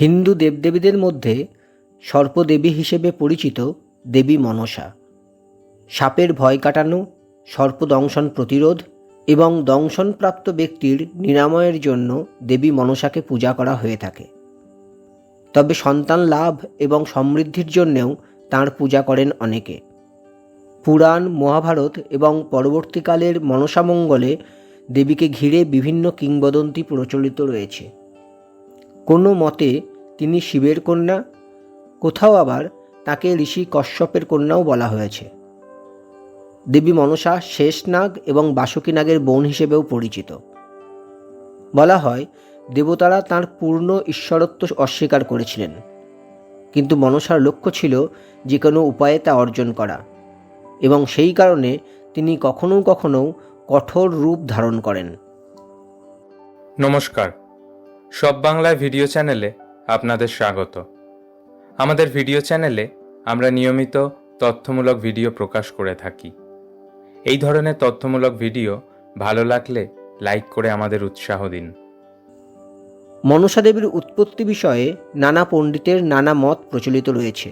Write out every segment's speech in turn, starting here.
হিন্দু দেবদেবীদের মধ্যে সর্পদেবী হিসেবে পরিচিত দেবী মনসা। সাপের ভয় কাটানো সর্পদংশন প্রতিরোধ এবং দংশনপ্রাপ্ত ব্যক্তির নিরাময়ের জন্য দেবী মনসাকে পূজা করা হয়ে থাকে। তবে সন্তান লাভ এবং সমৃদ্ধির জন্যেও তাঁর পূজা করেন অনেকে। পুরাণ, মহাভারত এবং পরবর্তীকালের মনসামঙ্গলে দেবীকে ঘিরে বিভিন্ন কিংবদন্তি প্রচলিত রয়েছে। কোনো মতে তিনি শিবের কন্যা, কোথাও আবার তাকে ঋষি কশ্যপের কন্যাও বলা হয়েছে। দেবী মনসা শেষনাগ এবং বাসুকী নাগের বোন হিসেবেও পরিচিত। বলা হয়, দেবতারা তার পূর্ণ ঈশ্বরত্ব অস্বীকার করেছিলেন। কিন্তু মনসার লক্ষ্য ছিল যে কোনো উপায়ে তা অর্জন করা এবং সেই কারণে তিনি কখনো কখনো কঠোর রূপ ধারণ করেন। নমস্কার। সব বাংলায় ভিডিও চ্যানেলে আপনাদের স্বাগত। আমাদের ভিডিও চ্যানেলে আমরা নিয়মিত তথ্যমূলক ভিডিও প্রকাশ করে থাকি। এই ধরনের তথ্যমূলক ভিডিও ভালো লাগলে লাইক করে আমাদের উৎসাহ দিন। মনসা দেবীর উৎপত্তি বিষয়ে নানা পণ্ডিতের নানা মত প্রচলিত রয়েছে।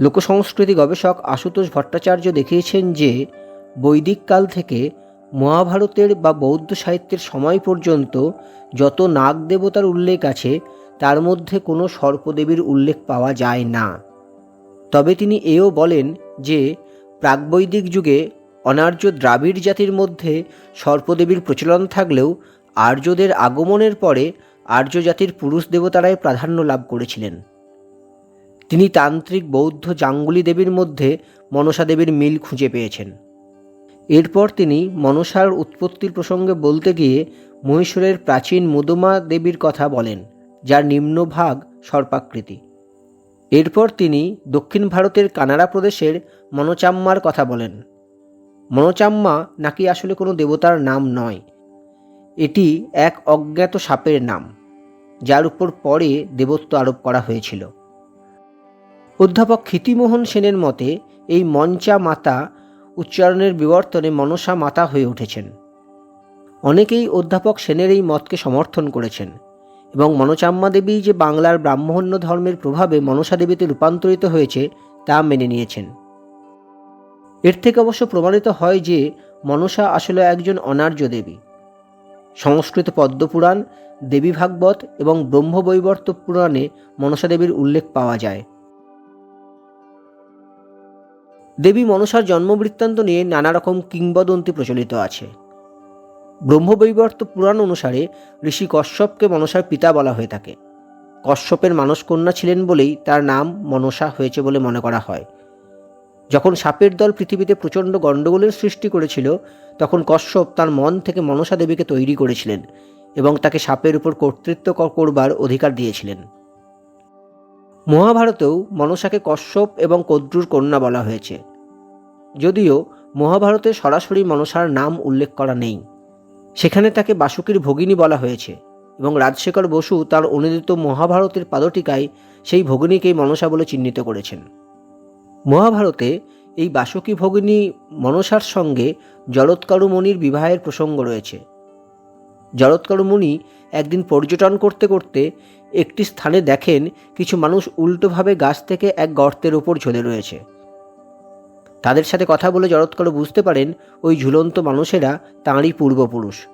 লোকসংস্কৃতি গবেষক আশুতোষ ভট্টাচার্য দেখিয়েছেন যে বৈদিক কাল থেকে মহাভারতের বা বৌদ্ধ সাহিত্যের সময় পর্যন্ত যত নাগ দেবতার উল্লেখ আছে, তার মধ্যে কোনো সর্পদেবীর উল্লেখ পাওয়া যায় না। তবে তিনি এও বলেন যে প্রাকবৈদিক যুগে অনার্য দ্রাবিড় জাতির মধ্যে সর্পদেবীর প্রচলন থাকলেও আর্যদের আগমনের পরে আর্য জাতির পুরুষ দেবতারাই প্রাধান্য লাভ করেছিলেন। তিনি তান্ত্রিক বৌদ্ধ জাঙ্গুলি দেবীর মধ্যে মনসা দেবীর মিল খুঁজে পেয়েছেন। এরপর তিনি মনসার উৎপত্তির প্রসঙ্গে বলতে গিয়ে মহীশূরের প্রাচীন মুদমা দেবীর কথা বলেন, যার নিম্নভাগ সর্পাকৃতি। এরপর তিনি দক্ষিণ ভারতের কানাড়া প্রদেশের মনচাম্মার কথা বলেন। মনচাম্মা নাকি আসলে কোনো দেবতার নাম নয়। এটি এক অজ্ঞাত সাপের নাম, যার উপর পরে দেবত্ব আরোপ করা হয়েছিল। অধ্যাপক ক্ষিতিমোহন সেনের মতে, এই মঞ্চা মাতা উচ্চারণের বিবর্তনে মনসা মাতা হয়ে উঠেছেন। অনেকেই অধ্যাপক সেনের এই মতকে সমর্থন করেছেন এবং মনচাম্মা দেবী যে বাংলার ব্রাহ্মণ্য ধর্মের প্রভাবে মনসা দেবীতে রূপান্তরিত হয়েছে তা মেনে নিয়েছেন। এর থেকে অবশ্য প্রমাণিত হয় যে মনসা আসলে একজন অনার্য দেবী। সংস্কৃত পদ্মপুরাণ, দেবী ভাগবত এবং ব্রহ্মবৈবর্ত পুরাণে মনসা দেবীর উল্লেখ পাওয়া যায়। দেবী মনসার জন্মবৃত্তান্ত নিয়ে নানা রকম কিংবদন্তি প্রচলিত আছে। ব্রহ্মবৈবর্ত পুরাণ অনুসারে ঋষি কশ্যপকে মনসার পিতা বলা হয়ে থাকে। কশ্যপের মানসকন্যা ছিলেন বলেই তার নাম মনসা হয়েছে বলে মনে করা হয়। যখন সাপের দল পৃথিবীতে প্রচণ্ড গণ্ডগোলের সৃষ্টি করেছিল, তখন কশ্যপ তার মন থেকে মনসা দেবীকে তৈরি করেছিলেন এবং তাকে সাপের উপর কর্তৃত্ব করবার অধিকার দিয়েছিলেন। মহাভারতেও মনসাকে কশ্যপ এবং কদ্রুর কন্যা বলা হয়েছে। যদিও মহাভারতে সরাসরি মনসার নাম উল্লেখ করা নেই। সেখানে তাকে বাসুকীর ভগিনী বলা হয়েছে এবং রাজশেখর বসু তার অনুদিত মহাভারতের পাদটিকায় সেই ভগিনীকেই মনসা বলে চিহ্নিত করেছেন। মহাভারতে এই বাসুকী ভগিনী মনসার সঙ্গে জরৎকারু মুনির বিবাহের প্রসঙ্গ রয়েছে। জরৎকারু মুনি একদিন পর্যটন করতে করতে একটি স্থানে দেখেন কিছু মানুষ উল্টোভাবে গাছ থেকে এক গর্তের ওপর ঝুলে রয়েছে। তাদের সাথে কথা বলে জরৎকারু বুঝতে পারেন ওই ঝুলন্ত মানুষেরা তাঁরই পূর্বপুরুষ।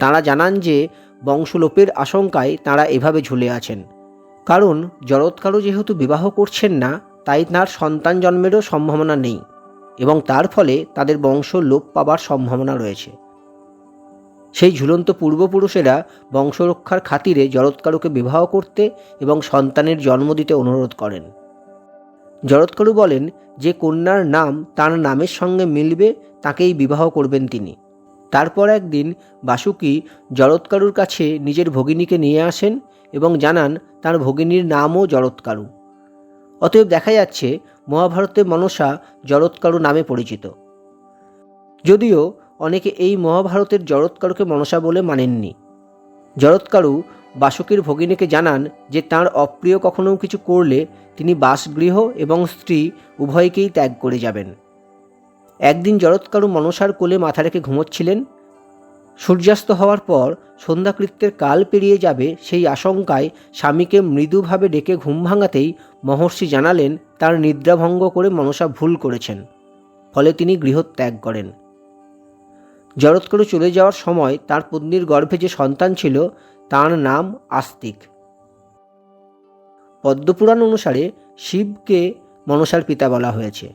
তাঁরা জানান যে বংশলোপের আশঙ্কায় তাঁরা এভাবে ঝুলে আছেন। কারণ জরৎকারু যেহেতু বিবাহ করছেন না, তাই তার সন্তান জন্মেরও সম্ভাবনা নেই এবং তার ফলে তাদের বংশ লোপ পাবার সম্ভাবনা রয়েছে। সেই ঝুলন্ত পূর্বপুরুষেরা বংশরক্ষার খাতিরে জরৎকারুকে বিবাহ করতে এবং সন্তানের জন্ম দিতে অনুরোধ করেন। জরৎকারু বলেন যে কন্যার নাম তার নামের সঙ্গে মিলবে, তাকেই বিবাহ করবেন তিনি। তারপর একদিন বাসুকি জরৎকারুর কাছে নিজের ভগিনীকে নিয়ে আসেন এবং জানান তার ভগিনীর নামও জরৎকারু অতএব দেখা যাচ্ছে মহাভারতে মনসা জরৎকারু নামে পরিচিত। যদিও অনেকে এই মহাভারতের জরৎকারুকে মনসা বলে মানেননি। জরৎকারু বাসুকীর ভগিনীকে জানান যে তার অপ্রিয় কখনো কিছু করলে তিনি বাসগৃহ এবং স্ত্রী উভয়কেই ত্যাগ করে যাবেন। একদিন জরৎকারু মনসার কোলে মাথা রেখে ঘুমোচ্ছিলেন। সূর্যাস্ত হওয়ার পর সন্ধ্যাকৃত্যের কাল পেরিয়ে যাবে সেই আশঙ্কায় স্বামীকে মৃদুভাবে ডেকে ঘুম ভাঙাতেই মহর্ষি জানালেন তার নিদ্রাভঙ্গ করে মনসা ভুল করেছেন, ফলে তিনি গৃহত্যাগ করেন। জরৎকারু চলে যাওয়ার সময় তার পত্নীর গর্ভে যে সন্তান ছিল তার নাম আস্তিক। পদ্মপুরাণ অনুসারে শিবকে মনসার পিতা বলা হয়েছে।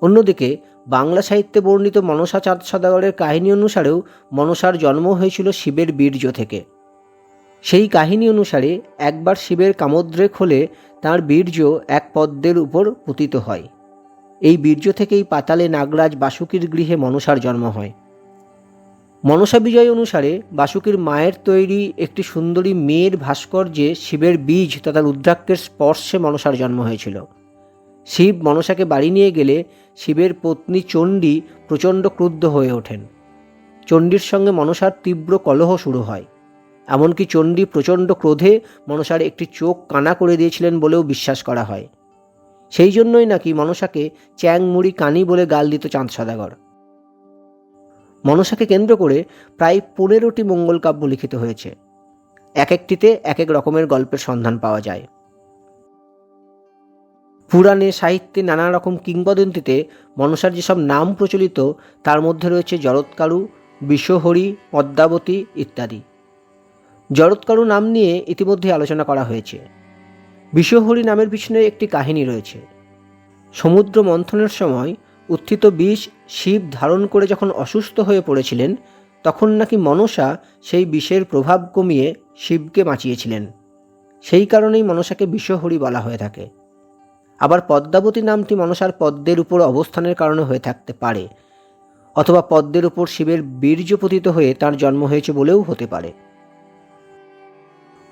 অন্যদিকে বাংলা সাহিত্যে বর্ণিত মনসা চাঁদ সদাগরের কাহিনী অনুসারেও মনসার জন্ম হয়েছিল শিবের বীর্য থেকে। সেই কাহিনী অনুসারে একবার শিবের কামোদ্রেক হলে তাঁর বীর্য এক পদ্মের উপর পতিত হয়। এই বীর্য থেকেই পাতালে নাগরাজ বাসুকীর গৃহে মনসার জন্ম হয়। মনসা বিজয় অনুসারে বাসুকীর মায়ের তৈরি একটি সুন্দরী মেয়ের ভাস্কর্যে শিবের বীজ তথা রুদ্রাক্ষের স্পর্শে মনসার জন্ম হয়েছিল। শিব মনসাকে বাড়ি নিয়ে গেলে শিবের পত্নী চণ্ডী প্রচণ্ড ক্রুদ্ধ হয়ে ওঠেন। চণ্ডীর সঙ্গে মনসার তীব্র কলহ শুরু হয়। এমনকি চণ্ডী প্রচণ্ড ক্রোধে মনসার একটি চোখ কানা করে দিয়েছিলেন বলেও বিশ্বাস করা হয়। সেই জন্যই নাকি মনসাকে চ্যাং মুড়ি কানি বলে গাল দিত চাঁদ সদাগর। মনসাকে কেন্দ্র করে প্রায় পনেরোটি মঙ্গল কাব্য লিখিত হয়েছে। এক একটিতে এক এক রকমের গল্পের সন্ধান পাওয়া যায়। পুরাণে, সাহিত্যে নানা রকম কিংবদন্তিতে মনসার যেসব নাম প্রচলিত, তার মধ্যে রয়েছে জরৎকারু বিশ্বহরি, পদ্মাবতী ইত্যাদি। জরৎকারু নাম নিয়ে ইতিমধ্যে আলোচনা করা হয়েছে। বিশ্বহরি নামের পিছনে একটি কাহিনী রয়েছে। সমুদ্র মন্থনের সময় উত্থিত বিষ শিব ধারণ করে যখন অসুস্থ হয়ে পড়েছিলেন, তখন নাকি মনসা সেই বিষের প্রভাব কমিয়ে শিবকে বাঁচিয়েছিলেন। সেই কারণেই মনসাকে বিশ্বহরি বলা হয়ে থাকে। আবার পদ্মাবতী নামটি মনসার পদ্মের উপর অবস্থানের কারণে হয়ে থাকতে পারে, অথবা পদ্মের উপর শিবের বীর্য পতিত হয়ে তার জন্ম হয়েছে বলেও হতে পারে।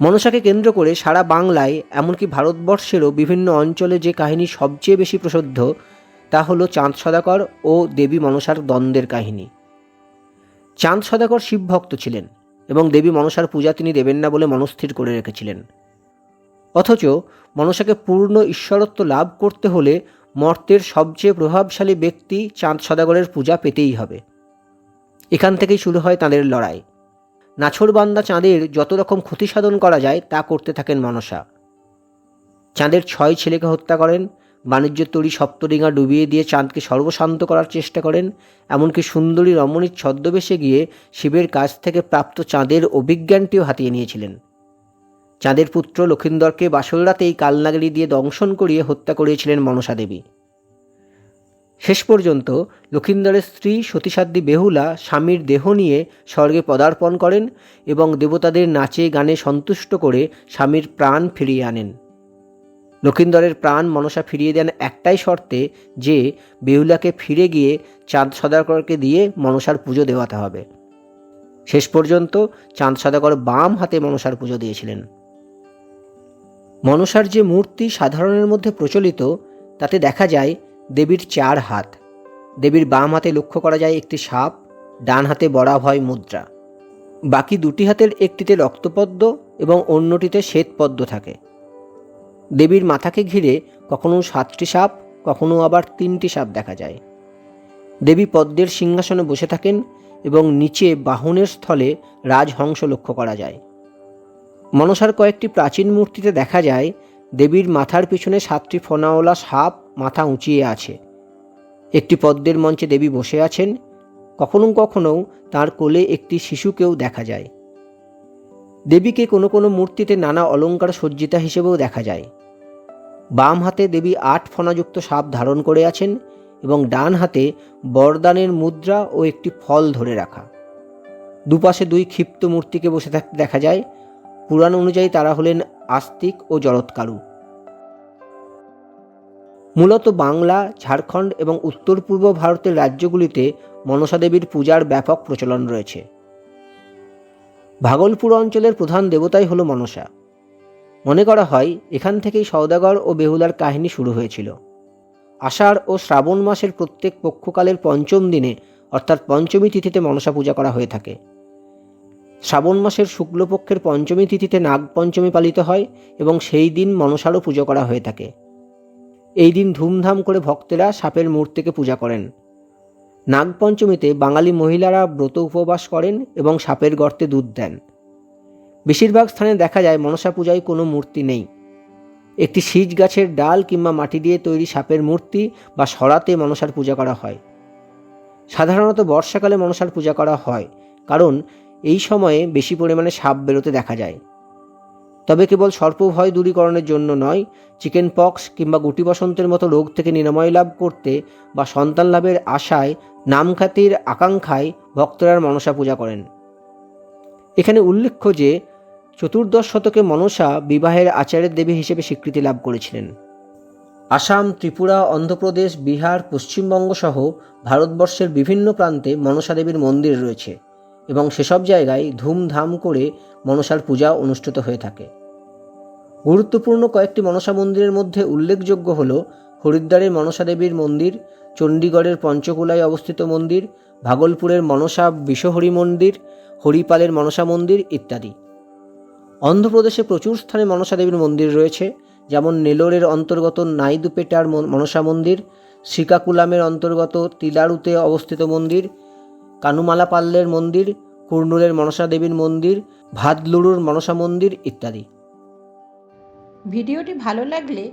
মনসাকে কেন্দ্র করে সারা বাংলায়, এমনকি ভারতবর্ষেরও বিভিন্ন অঞ্চলে যে কাহিনী সবচেয়ে বেশি প্রসিদ্ধ তা হলো চাঁদ সদাকর ও দেবী মনসার দ্বন্দ্বের কাহিনী। চাঁদ সদাকর শিবভক্ত ছিলেন এবং দেবী মনসার পূজা তিনি দেবেন না বলে মনস্থির করে রেখেছিলেন। অথচ মনসাকে পূর্ণ ঈশ্বরত্ব লাভ করতে হলে মর্তের সবচেয়ে প্রভাবশালী ব্যক্তি চাঁদ সদাগরের পূজা পেতেই হবে। এখান থেকেই শুরু হয় তাঁদের লড়াই। নাছরবান্দা চাঁদের যত রকম ক্ষতি সাধন করা যায় তা করতে থাকেন মনসা। চাঁদের ছয় ছেলেকে হত্যা করেন বাণিজ্য তরী সপ্তডিঙা ডুবিয়ে দিয়ে চাঁদকে সর্বশান্ত করার চেষ্টা করেন, এমনকি সুন্দরী রমণীর ছদ্মবেশে গিয়ে শিবের কাছ থেকে প্রাপ্ত চাঁদের অভিজ্ঞানটিও হাতিয়ে নিয়েছিলেন। চাঁদের পুত্র লক্ষিন্দরকে বাসর রাতেই কালনাগরি দিয়ে দংশন করিয়ে হত্যা করিয়েছিলেন মনসা দেবী। শেষ পর্যন্ত লক্ষিন্দরের স্ত্রী সতীসাধ্যী বেহুলা স্বামীর দেহ নিয়ে স্বর্গে পদার্পণ করেন এবং দেবতাদের নাচে গানে সন্তুষ্ট করে স্বামীর প্রাণ ফিরিয়ে আনেন। লক্ষিন্দরের প্রাণ মনসা ফিরিয়ে দেন একটাই শর্তে, যে বেহুলাকে ফিরে গিয়ে চাঁদ সদাগরকে দিয়ে মনসার পুজো দেওয়াতে হবে। শেষ পর্যন্ত চাঁদ সদাগর বাম হাতে মনসার পুজো দিয়েছিলেন। মনসার যে মূর্তি সাধারণের মধ্যে প্রচলিত, তাতে দেখা যায় দেবীর চার হাত। দেবীর বাম হাতে লক্ষ্য করা যায় একটি সাপ, ডান হাতে বরাভয় মুদ্রা। বাকি দুটি হাতের একটিতে রক্তপদ্ম এবং অন্যটিতে শ্বেতপদ্ম থাকে। দেবীর মাথাকে ঘিরে কখনো সাতটি সাপ, কখনো আবার তিনটি সাপ দেখা যায়। দেবী পদ্মের সিংহাসনে বসে থাকেন এবং নিচে বাহনের স্থলে রাজহংস লক্ষ্য করা যায়। মনসার কয়েকটি প্রাচীন মূর্তিতে দেখা যায়, দেবীর মাথার পিছনে সাতটি ফোনাওয়ালা সাপ মাথা উঁচিয়ে আছে। একটি পদ্মের মঞ্চে দেবী বসে আছেন। কখনো কখনো তার কোলে একটি শিশুকেও দেখা যায়। দেবীকে কোনো কোনো মূর্তিতে নানা অলঙ্কার সজ্জিতা হিসেবেও দেখা যায়। বাম হাতে দেবী আট ফণাযুক্ত সাপ ধারণ করে আছেন এবং ডান হাতে বরদানের মুদ্রা ও একটি ফল ধরে রাখা। দুপাশে দুই ক্ষিপ্ত মূর্তিকে বসে থাকতে দেখা যায়। পুরাণ অনুযায়ী তারা হলেন আস্তিক ও জরৎকারু মূলত বাংলা, ঝাড়খণ্ড এবং উত্তর পূর্ব ভারতের রাজ্যগুলিতে মনসা দেবীর পূজার ব্যাপক প্রচলন রয়েছে। ভাগলপুর অঞ্চলের প্রধান দেবতাই হল মনসা। মনে করা হয়, এখান থেকেই সওদাগর ও বেহুলার কাহিনী শুরু হয়েছিল। আষাঢ় ও শ্রাবণ মাসের প্রত্যেক পক্ষকালের পঞ্চম দিনে, অর্থাৎ পঞ্চমী তিথিতে মনসা পূজা করা হয়ে থাকে। শ্রাবণ মাসের শুক্লপক্ষের পঞ্চমী তিথিতে নাগপঞ্চমী পালিত হয় এবং সেই দিন মনসারও পুজো করা হয়ে থাকে। এই দিন ধুমধাম করে ভক্তেরা সাপের মূর্তিকে পূজা করেন। নাগপঞ্চমীতে বাঙালি মহিলারা ব্রত উপবাস করেন এবং সাপের গর্তে দুধ দেন। বেশিরভাগ স্থানে দেখা যায় মনসা পূজায় কোনো মূর্তি নেই। একটি শীজ গাছের ডাল কিংবা মাটি দিয়ে তৈরি সাপের মূর্তি বা সরাতে মনসার পূজা করা হয়। সাধারণত বর্ষাকালে মনসার পূজা করা হয়, কারণ এই সময়ে বেশি পরিমাণে সাপ বেরোতে দেখা যায়। তবে কেবল সর্পভয় দূরীকরণের জন্য নয় চিকেন পক্স কিংবা গুটি বসন্তের মতো রোগ থেকে নিরাময় লাভ করতে বা সন্তান লাভের আশায় নামখ্যাতির আকাঙ্ক্ষায় ভক্তরা মনসা পূজা করেন। এখানে উল্লেখ্য যে, চতুর্দশ শতকে মনসা বিবাহের আচারের দেবী হিসেবে স্বীকৃতি লাভ করেছিলেন। আসাম, ত্রিপুরা, অন্ধ্রপ্রদেশ, বিহার, পশ্চিমবঙ্গ সহ ভারতবর্ষের বিভিন্ন প্রান্তে মনসা দেবীর মন্দির রয়েছে এবং সেসব জায়গায় ধুমধাম করে মনসার পূজা অনুষ্ঠিত হয়ে থাকে। গুরুত্বপূর্ণ কয়েকটি মনসা মন্দিরের মধ্যে উল্লেখযোগ্য হল হরিদ্বারের মনসা দেবীর মন্দির, চণ্ডীগড়ের পঞ্চকুলায় অবস্থিত মন্দির, ভাগলপুরের মনসা বিশ্বহরি মন্দির, হরিপালের মনসা মন্দির ইত্যাদি। অন্ধ্রপ্রদেশে প্রচুর স্থানে মনসা দেবীর মন্দির রয়েছে, যেমন নেলোরের অন্তর্গত নাইদুপেটার মন- মনসা মন্দির, শ্রীকাকুলামের অন্তর্গত তিলারুতে অবস্থিত মন্দির, কানুমালাপাল্লের মন্দির, কুর্নুলের মনসা দেবীর মন্দির, ভাদলুরুর মনসা মন্দির ইত্যাদি। ভিডিওটি ভালো লাগলে